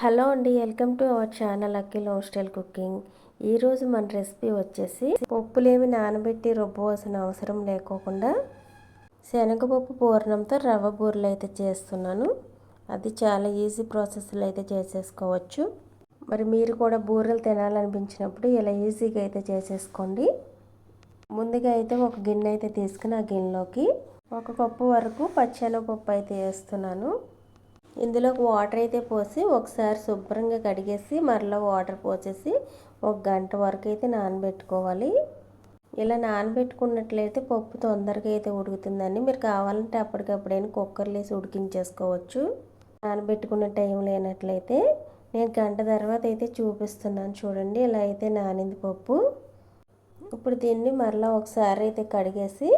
Hello అండి welcome to our channel Akhil hostel cooking. ఈరోజు మన రెసిపీ వచ్చేసి పప్పులేమి నానబెట్టి రుబ్బవలసిన అవసరం లేకోకుండా శనగపప్పు పూర్ణంతో రవ్వ బూరెలు అయితే చేస్తున్నాను. అది చాలా ఈజీ ప్రాసెస్లో అయితే చేసేసుకోవచ్చు. మరి మీరు కూడా బూరెలు తినాలనిపించినప్పుడు ఇలా ఈజీగా అయితే చేసేసుకోండి. ముందుగా అయితే ఒక గిన్నె అయితే తీసుకుని ఆ గిన్నెలోకి ఒక కప్పు వరకు పచ్చెనగపప్పు అయితే వేస్తున్నాను. ఇందులోకి వాటర్ అయితే పోసి ఒకసారి శుభ్రంగా కడిగేసి మరలా వాటర్ పోసేసి ఒక గంట వరకు అయితే నానబెట్టుకోవాలి. ఇలా నానబెట్టుకున్నట్లయితే పప్పు తొందరగా అయితే ఉడుకుతుందండి. మీరు కావాలంటే అప్పటికప్పుడైనా కుక్కర్లో వేసి ఉడికించేసుకోవచ్చు. నానబెట్టుకున్న టైం లేనట్లయితే నేను గంట తర్వాత అయితే చూపిస్తున్నాను చూడండి ఇలా అయితే నానింది పప్పు. ఇప్పుడు దీన్ని మరలా ఒకసారి అయితే కడిగేసి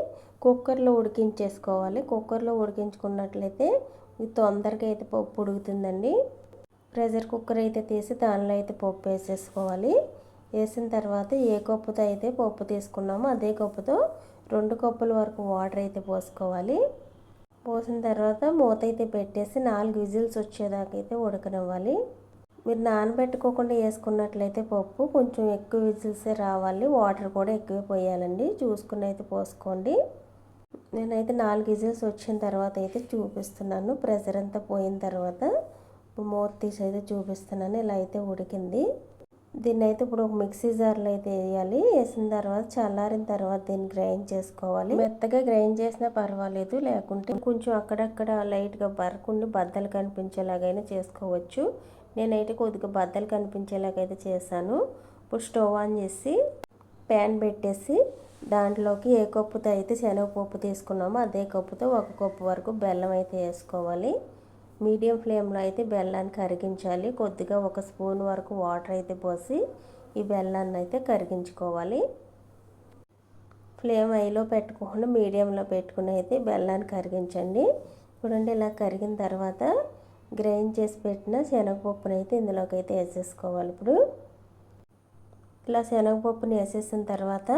కుక్కర్లో ఉడికించేసుకోవాలి. కుక్కర్లో ఉడికించుకున్నట్లయితే తొందరగా అయితే పప్పు ఉడుకుతుందండి. ప్రెషర్ కుక్కర్ అయితే తీసి దానిలో అయితే పప్పు వేసేసుకోవాలి. వేసిన తర్వాత ఏ కప్పుతో అయితే పప్పు తీసుకున్నామో అదే కప్పుతో రెండు కప్పుల వరకు వాటర్ అయితే పోసుకోవాలి. పోసిన తర్వాత మూత అయితే పెట్టేసి నాలుగు విజిల్స్ వచ్చేదాకా అయితే ఉడకనివ్వాలి. మీరు నానబెట్టుకోకుండా వేసుకున్నట్లయితే పప్పు కొంచెం ఎక్కువ విజిల్సే రావాలి. వాటర్ కూడా ఎక్కువ పోయాలండి. చూసుకుని అయితే పోసుకోండి. నేనైతే నాలుగు విజిల్స్ వచ్చిన తర్వాత అయితే చూపిస్తున్నాను. ప్రెషర్ అంతా పోయిన తర్వాత మూత తీసి అయితే చూపిస్తున్నాను. ఇలా అయితే ఉడికింది. దీన్ని అయితే ఇప్పుడు ఒక మిక్సీ జార్లో అయితే వేయాలి. వేసిన తర్వాత చల్లారిన తర్వాత దీన్ని గ్రైండ్ చేసుకోవాలి. మెత్తగా గ్రైండ్ చేసినా పర్వాలేదు. లేకుంటే కొంచెం అక్కడక్కడ లైట్గా బరకుండి బద్దలు కనిపించేలాగైనా చేసుకోవచ్చు. నేనైతే కొద్దిగా బద్దలు కనిపించేలాగైతే చేశాను. ఇప్పుడు స్టవ్ ఆన్ చేసి ప్యాన్ పెట్టేసి దాంట్లోకి ఏ కప్పుతో అయితే శనగపప్పు తీసుకున్నామో అదే కప్పుతో ఒక కప్పు వరకు బెల్లం అయితే వేసుకోవాలి. మీడియం ఫ్లేమ్లో అయితే బెల్లాన్ని కరిగించాలి. కొద్దిగా ఒక స్పూన్ వరకు వాటర్ అయితే పోసి ఈ బెల్లాన్ని అయితే కరిగించుకోవాలి. ఫ్లేమ్ ఐలో పెట్టుకోకుండా మీడియంలో పెట్టుకుని అయితే బెల్లాన్ని కరిగించండి. చూడండి ఇలా కరిగిన తర్వాత గ్రైండ్ చేసి పెట్టిన శనగపప్పును అయితే ఇందులోకి అయితే వేసేసుకోవాలి. ఇప్పుడు ఇలా శనగపప్పుని వేసేసిన తర్వాత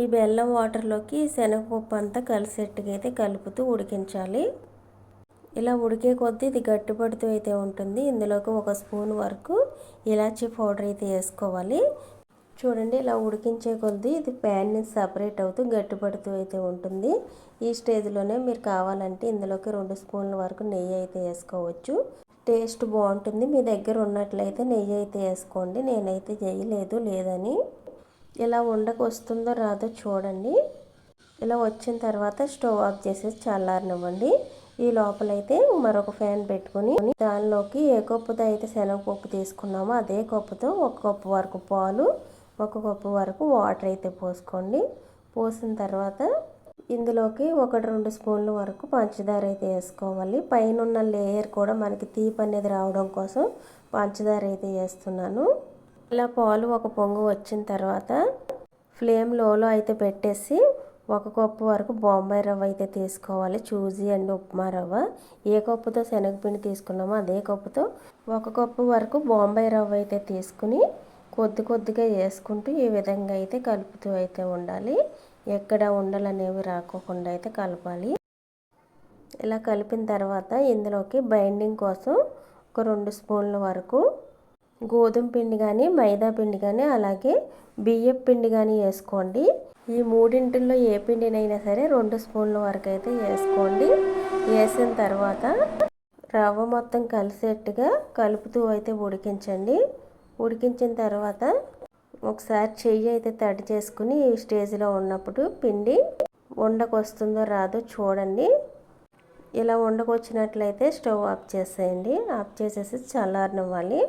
ఈ బెల్లం వాటర్లోకి శనగపప్పు అంతా కలిసేట్టుగా అయితే కలుపుతూ ఉడికించాలి. ఇలా ఉడికే కొద్దీ ఇది గట్టిపడుతూ అయితే ఉంటుంది. ఇందులోకి ఒక స్పూన్ వరకు ఇలాచీ పౌడర్ అయితే వేసుకోవాలి. చూడండి ఇలా ఉడికించే కొద్దీ ఇది ప్యాన్ నుంచి సపరేట్ అవుతూ గట్టిపడుతూ అయితే ఉంటుంది. ఈ స్టేజ్లోనే మీరు కావాలంటే ఇందులోకి రెండు స్పూన్ల వరకు నెయ్యి అయితే వేసుకోవచ్చు. టేస్ట్ బాగుంటుంది. మీ దగ్గర ఉన్నట్లయితే నెయ్యి అయితే వేసుకోండి. నేనైతే చేయలేదు లేదని. ఇలా ఉండకు వస్తుందో రాదో చూడండి. ఇలా వచ్చిన తర్వాత స్టవ్ ఆఫ్ చేసేసి చల్లారనివ్వండి. ఈ లోపలైతే మరొక ఫ్యాన్ పెట్టుకుని దానిలోకి ఏ కప్పుతో అయితే శనగపప్పు తీసుకున్నామో అదే కప్పుతో ఒక కప్పు వరకు పాలు ఒక కప్పు వరకు వాటర్ అయితే పోసుకోండి. పోసిన తర్వాత ఇందులోకి ఒకటి రెండు స్పూన్ల వరకు పంచదార అయితే వేసుకోవాలి. పైన ఉన్న లేయర్ కూడా మనకి తీపి అనేది రావడం కోసం పంచదార అయితే వేస్తున్నాను. ఇలా పాలు ఒక పొంగు వచ్చిన తర్వాత ఫ్లేమ్ లోలో అయితే పెట్టేసి ఒక కప్పు వరకు బొంబాయి రవ్వ అయితే తీసుకోవాలి. చూజీ అండ్ ఉప్మా రవ్వ. ఏ కప్పుతో శనగపిండి తీసుకున్నామో అదే కప్పుతో ఒక కప్పు వరకు బొంబాయి రవ్వ అయితే తీసుకుని కొద్ది కొద్దిగా వేసుకుంటూ ఈ విధంగా అయితే కలుపుతూ అయితే ఉండాలి. ఎక్కడ ఉండలనేవి రాకోకుండా అయితే కలపాలి. ఇలా కలిపిన తర్వాత ఇందులోకి బైండింగ్ కోసం ఒక రెండు స్పూన్ల వరకు గోధుమ పిండి కానీ మైదా పిండి కానీ అలాగే బియ్యం పిండి కానీ వేసుకోండి. ఈ మూడింటిల్లో ఏ పిండినైనా సరే రెండు స్పూన్ల వరకు అయితే వేసుకోండి. వేసిన తర్వాత రవ్వ మొత్తం కలిసేట్టుగా కలుపుతూ అయితే ఉడికించండి. ఉడికించిన తర్వాత ఒకసారి చెయ్యి అయితే తడి చేసుకుని ఈ స్టేజ్లో ఉన్నప్పుడు పిండి ఉండకు వస్తుందో రాదో చూడండి. ఇలా ఉండకొచ్చినట్లయితే స్టవ్ ఆఫ్ చేసేయండి. ఆఫ్ చేసేసి చల్లారనివ్వాలి.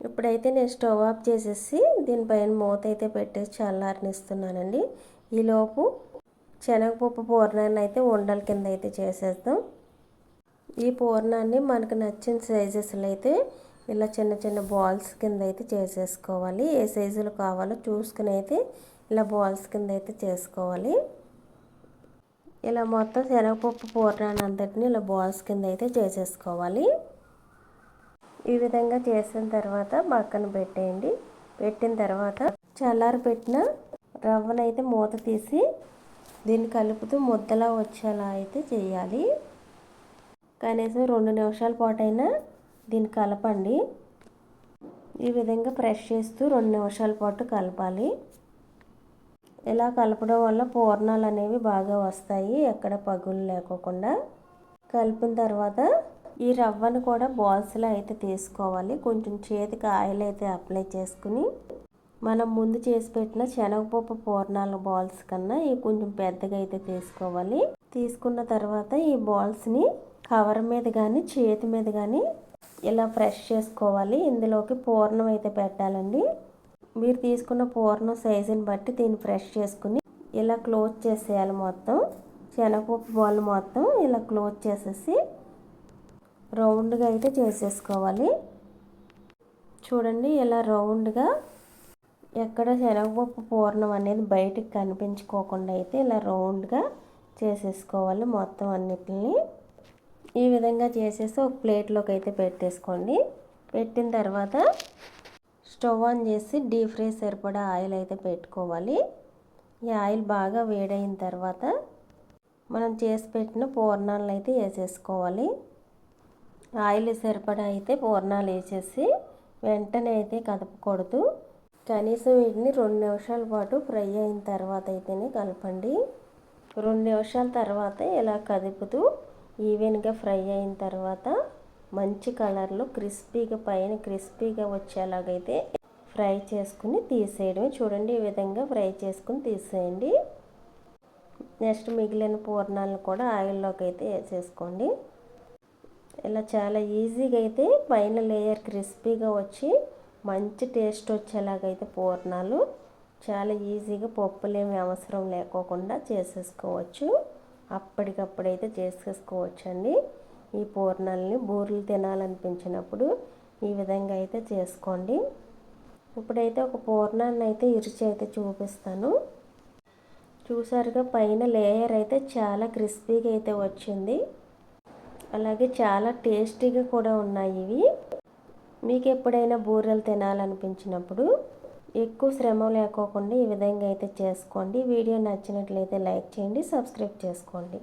ఇప్పుడైతే నేను స్టవ్ ఆఫ్ చేసేసి దీనిపైన మూత అయితే పెట్టేసి చల్లారనిస్తున్నానండి. ఈలోపు శనగపప్పు పూర్ణాన్ని అయితే ఉండల కింద అయితే చేసేద్దాం. ఈ పూర్ణాన్ని మనకు నచ్చిన సైజెస్లో అయితే ఇలా చిన్న చిన్న బాల్స్ కింద అయితే చేసేసుకోవాలి. ఏ సైజులు కావాలో చూసుకుని అయితే ఇలా బాల్స్ కింద అయితే చేసుకోవాలి. ఇలా మొత్తం శనగపప్పు పూర్ణాన్ని అంతటిని ఇలా బాల్స్ కింద అయితే చేసేసుకోవాలి. ఈ విధంగా చేసిన తర్వాత పక్కన పెట్టేయండి. పెట్టిన తర్వాత చల్లారి పెట్టిన రవ్వనైతే మూత తీసి దీన్ని కలుపుతూ ముద్దలా వచ్చేలా అయితే చేయాలి. కనీసం రెండు నిమిషాల పాటైనా దీన్ని కలపండి. ఈ విధంగా ప్రెస్ చేస్తూ రెండు నిమిషాల పాటు కలపాలి. ఇలా కలపడం వల్ల పూర్ణాలు అనేవి బాగా వస్తాయి ఎక్కడ పగులు లేకోకుండా. కలిపిన తర్వాత ఈ రవ్వను కూడా బాల్స్లో అయితే తీసుకోవాలి. కొంచెం చేతికి ఆయిల్ అయితే అప్లై చేసుకుని మనం ముందు చేసి పెట్టిన శనగపప్పు పూర్ణాల బాల్స్ కన్నా ఇవి కొంచెం పెద్దగా అయితే తీసుకోవాలి. తీసుకున్న తర్వాత ఈ బాల్స్ని కవర్ మీద కానీ చేతి మీద కానీ ఇలా ఫ్రెష్ చేసుకోవాలి. ఇందులోకి పూర్ణం అయితే పెట్టాలండి. మీరు తీసుకున్న పూర్ణం సైజుని బట్టి దీన్ని ఫ్రెష్ చేసుకుని ఇలా క్లోజ్ చేసేయాలి మొత్తం. శనగపప్పు బాల్ మొత్తం ఇలా క్లోజ్ చేసేసి రౌండ్గా అయితే చేసేసుకోవాలి. చూడండి ఇలా రౌండ్గా ఎక్కడ శనగపప్పు పూర్ణం అనేది బయటికి కనిపించుకోకుండా అయితే ఇలా రౌండ్గా చేసేసుకోవాలి మొత్తం అన్నిటిని. ఈ విధంగా చేసేసి ఒక ప్లేట్లోకి అయితే పెట్టేసుకోండి. పెట్టిన తర్వాత స్టవ్ ఆన్ చేసి డీప్ ఫ్రై సరిపడా ఆయిల్ అయితే పెట్టుకోవాలి. ఈ ఆయిల్ బాగా వేడైన తర్వాత మనం చేసి పెట్టిన పూర్ణాలను అయితే వేసేసుకోవాలి. ఆయిల్ సరిపడా అయితే పూర్ణాలు వేసేసి వెంటనే అయితే కదపకూడదు. కనీసం వీటిని రెండు నిమిషాల పాటు ఫ్రై అయిన తర్వాత అయితేనే కలపండి. రెండు నిమిషాల తర్వాత ఇలా కదుపుతూ ఈవెన్గా ఫ్రై అయిన తర్వాత మంచి కలర్లో క్రిస్పీగా పైన క్రిస్పీగా వచ్చేలాగైతే ఫ్రై చేసుకుని తీసేయడం చూడండి ఈ విధంగా ఫ్రై చేసుకుని తీసేయండి. నెక్స్ట్ మిగిలిన పూర్ణాలను కూడా ఆయిల్లోకి అయితే వేసేసుకోండి. ఇలా చాలా ఈజీగా అయితే పైన లేయర్ క్రిస్పీగా వచ్చి మంచి టేస్ట్ వచ్చేలాగైతే పూర్ణాలు. చాలా ఈజీగా పప్పులేమి అవసరం లేకోకుండా చేసేసుకోవచ్చు. అప్పటికప్పుడైతే చేసేసుకోవచ్చండి. ఈ పూర్ణాలని బూరెలు తినాలనిపించినప్పుడు ఈ విధంగా అయితే చేసుకోండి. ఇప్పుడైతే ఒక పూర్ణాన్ని అయితే ఇరిచి అయితే చూపిస్తాను. చూసారుగా పైన లేయర్ అయితే చాలా క్రిస్పీగా అయితే వచ్చింది. అలాగే చాలా టేస్టీగా కూడా ఉన్నాయి ఇవి. మీకు ఎప్పుడైనా బూరెలు తినాలనిపించినప్పుడు ఎక్కువ శ్రమ లేకోకుండా ఈ విధంగా అయితే చేసుకోండి. వీడియో నచ్చినట్లయితే లైక్ చేయండి సబ్స్క్రైబ్ చేసుకోండి.